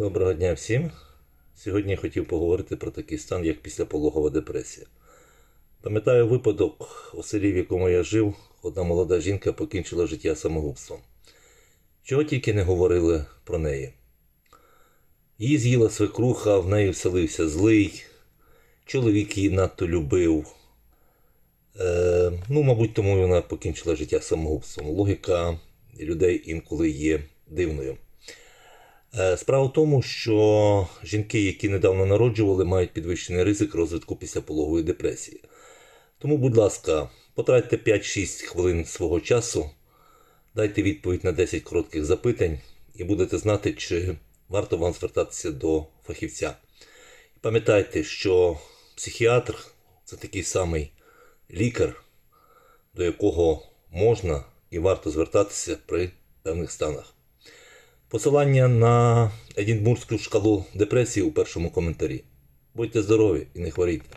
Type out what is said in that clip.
Доброго дня всім. Сьогодні я хотів поговорити про такий стан, як післяпологова депресія. Пам'ятаю випадок у селі, в якому я жив, одна молода жінка покінчила життя самогубством. Чого тільки не говорили про неї. Її з'їла свекруха, в неї вселився злий, чоловік її надто любив. Е, ну, мабуть, тому вона покінчила життя самогубством. Логіка людей інколи є дивною. Е, Справа в тому, що жінки, які недавно народжували, мають підвищений ризик розвитку післяпологової депресії. Тому, будь ласка, потратьте 5-6 хвилин свого часу, дайте відповідь на 10 коротких запитань і будете знати, чи варто вам звертатися до фахівця. Пам'ятайте, що психіатр це такий самий лікар, до якого можна і варто звертатися при певних станах. Посилання на Едінбурзьку шкалу депресії у першому коментарі. Будьте здорові і не хворійте.